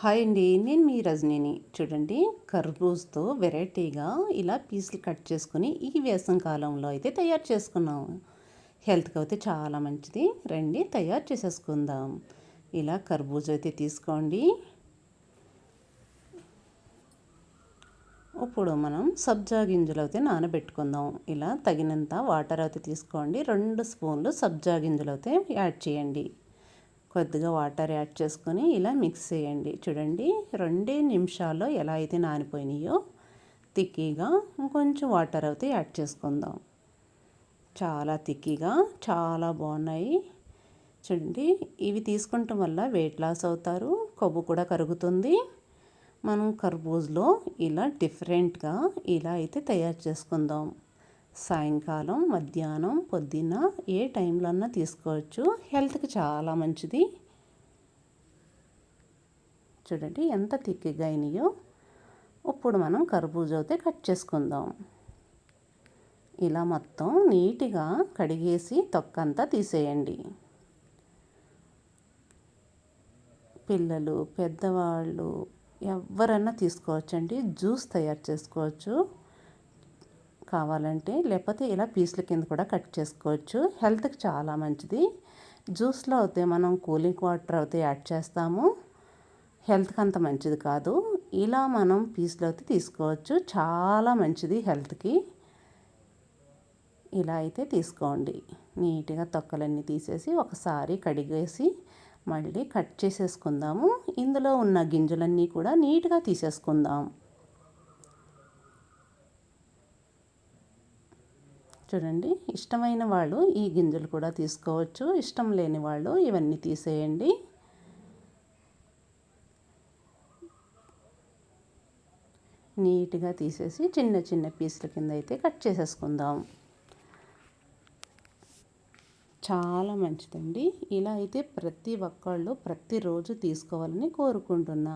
Hi అండి. నేను మీ రజనీని. చూడండి కర్బూజ్తో వెరైటీగా ఇలా పీసులు కట్ చేసుకుని ఈ వేసం కాలంలో అయితే తయారు చేసుకున్నాము హెల్త్కి అయితే చాలా మంచిది. రండి తయారు చేసేసుకుందాం. ఇలా కర్బూజ అయితే తీసుకోండి. ఇప్పుడు మనం సబ్జా గింజలు అయితే నానబెట్టుకుందాం. ఇలా తగినంత వాటర్ అయితే తీసుకోండి. రెండు స్పూన్లు సబ్జా గింజలు అయితే యాడ్ చేయండి. కొద్దిగా వాటర్ యాడ్ చేసుకొని ఇలా మిక్స్ చేయండి. చూడండి రెండే నిమిషాల్లో ఎలా అయితే నానిపోయినాయో తిక్కీగా ఇంకొంచెం వాటర్ అయితే యాడ్ చేసుకుందాం. చాలా తిక్కీగా చాలా బాగున్నాయి. చూడండి ఇవి తీసుకుంటాం వల్ల వెయిట్ లాస్ అవుతారు కొవ్వు కూడా కరుగుతుంది. మనం కర్బూజ్లో ఇలా డిఫరెంట్గా ఇలా అయితే తయారు చేసుకుందాం. సాయంకాలం మధ్యాహ్నం పొద్దున్న ఏ టైంలో అన్నా తీసుకోవచ్చు. హెల్త్కి చాలా మంచిది. చూడండి ఎంత తిక్కిగా అయినాయో. ఇప్పుడు మనం కర్బూజ అయితే కట్ చేసుకుందాం. ఇలా మొత్తం నీట్గా కడిగేసి తొక్కంతా తీసేయండి. పిల్లలు పెద్దవాళ్ళు ఎవరైనా తీసుకోవచ్చండి. జ్యూస్ తయారు చేసుకోవచ్చు. కావాలంటే లేకపోతే ఇలా పీసుల కింద కూడా కట్ చేసుకోవచ్చు. హెల్త్కి చాలా మంచిది. జ్యూస్లో అయితే మనం కూలింగ్ వాటర్ అయితే యాడ్ చేస్తాము. హెల్త్కి అంత మంచిది కాదు. ఇలా మనం పీసులు అయితే తీసుకోవచ్చు. చాలా మంచిది హెల్త్కి. ఇలా అయితే తీసుకోండి. నీట్గా తొక్కలన్నీ తీసేసి ఒకసారి కడిగేసి మళ్ళీ కట్ చేసేసుకుందాము. ఇందులో ఉన్న గింజలన్నీ కూడా నీట్గా తీసేసుకుందాం. చూడండి. ఇష్టమైన వాళ్ళు ఈ గింజలు కూడా తీసుకోవచ్చు. ఇష్టం లేని వాళ్ళు ఇవన్నీ తీసేయండి. నీట్గా తీసేసి చిన్న చిన్న పీసుల కింద అయితే కట్ చేసేసుకుందాం. చాలా మంచిదండి. ఇలా అయితే ప్రతి ఒక్కళ్ళు ప్రతిరోజు తీసుకోవాలని కోరుకుంటున్నా.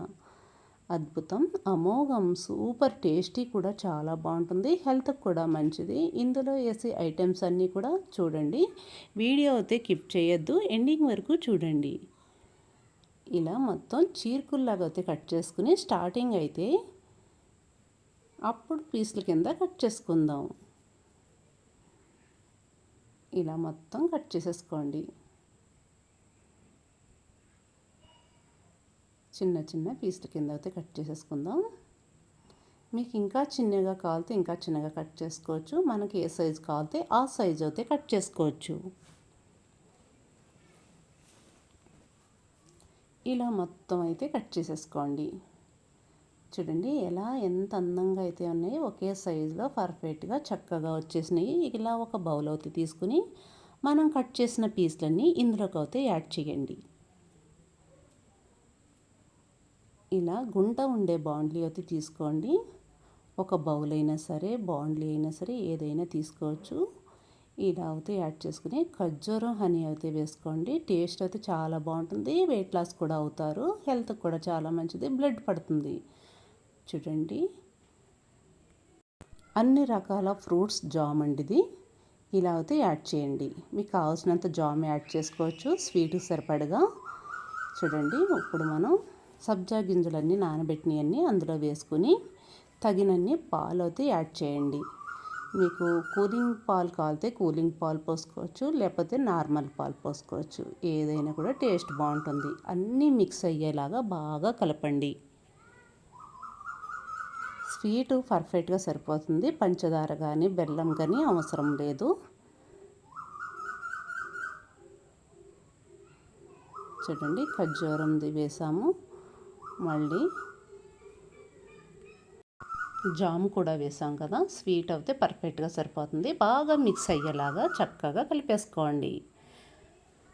అద్భుతం. అమోఘం సూపర్ టేస్టీ కూడా చాలా బాగుంటుంది. హెల్త్కి కూడా మంచిది. ఇందులో వేసే ఐటమ్స్ అన్నీ కూడా చూడండి. వీడియో అయితే కిప్ చేయొద్దు. ఎండింగ్ వరకు చూడండి. ఇలా మొత్తం చీర్కుల్లాగా అయితే కట్ చేసుకుని స్టార్టింగ్ అయితే అప్పుడు పీసుల కింద కట్ చేసుకుందాం. ఇలా మొత్తం కట్ చేసేసుకోండి. చిన్న చిన్న పీసుల కింద అయితే కట్ చేసేసుకుందాం. మీకు ఇంకా చిన్నగా కావాలితే ఇంకా చిన్నగా కట్ చేసుకోవచ్చు. మనకి ఏ సైజు కావాలితే ఆ సైజు అయితే కట్ చేసుకోవచ్చు. ఇలా మొత్తం అయితే కట్ చేసేసుకోండి. చూడండి ఎలా ఎంత అందంగా అయితే ఉన్నాయో. ఒకే సైజులో పర్ఫెక్ట్గా చక్కగా వచ్చేసినాయి. ఇలా ఒక బౌల్ అయితే తీసుకుని మనం కట్ చేసిన పీస్లన్నీ ఇందులోకి అయితే యాడ్ చేయండి. ఇలా గుంట ఉండే బాండ్లీ అయితే తీసుకోండి. ఒక బౌల్ అయినా సరే బాండ్లీ అయినా సరే ఏదైనా తీసుకోవచ్చు. ఇలా అయితే యాడ్ చేసుకుని ఖర్జూరం హనీ అయితే వేసుకోండి. టేస్ట్ అయితే చాలా బాగుంటుంది. వెయిట్ లాస్ కూడా అవుతారు. హెల్త్కి కూడా చాలా మంచిది. బ్లడ్ పడుతుంది. చూడండి. అన్ని రకాల ఫ్రూట్స్ జామ్ అండి ఇది. ఇలా అయితే యాడ్ చేయండి. మీకు కావాల్సినంత జామ్ యాడ్ చేసుకోవచ్చు. స్వీట్ సరిపడగా. చూడండి. ఇప్పుడు మనం సబ్జా గింజలన్నీ నానబెట్టినవన్నీ అందులో వేసుకుని తగినన్ని పాలు అయితే యాడ్ చేయండి. మీకు కూలింగ్ పాలు కావాలితే కూలింగ్ పాలు పోసుకోవచ్చు లేకపోతే నార్మల్ పాలు పోసుకోవచ్చు. ఏదైనా కూడా టేస్ట్ బాగుంటుంది. అన్నీ మిక్స్ అయ్యేలాగా బాగా కలపండి. స్వీటు పర్ఫెక్ట్గా సరిపోతుంది. పంచదార కానీ బెల్లం కానీ అవసరం లేదు. చూడండి ఖర్జూరంది వేసాము. మళ్ళీ జామ్ కూడా వేసాం కదా స్వీట్ అయితే పర్ఫెక్ట్గా సరిపోతుంది. బాగా మిక్స్ అయ్యేలాగా చక్కగా కలిపేసుకోండి.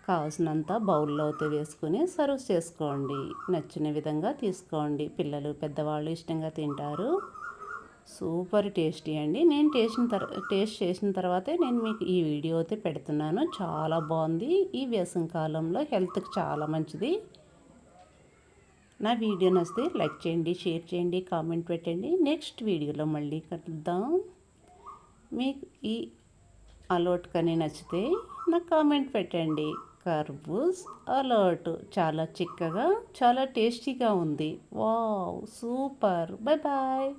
కావాల్సినంత బౌల్లో అయితే వేసుకుని సర్వ్ చేసుకోండి. నచ్చిన విధంగా తీసుకోండి. పిల్లలు పెద్దవాళ్ళు ఇష్టంగా తింటారు. సూపర్ టేస్టీ అండి. నేను టేస్ట్ టేస్ట్ చేసిన తర్వాతే నేను మీకు ఈ వీడియో అయితే పెడుతున్నాను. చాలా బాగుంది. ఈ వేసం కాలంలో హెల్త్కి చాలా మంచిది. నా వీడియో నచ్చితే లైక్ చేయండి షేర్ చేయండి కామెంట్ పెట్టండి. నెక్స్ట్ వీడియోలో మళ్ళీ కలుద్దాం. మీకు ఈ అలర్ట్ కానీ నచ్చితే నాకు కామెంట్ పెట్టండి. కర్బూజ్ అలర్ట్ చాలా చిక్కగా చాలా టేస్టీగా ఉంది. Wow super. Bye bye.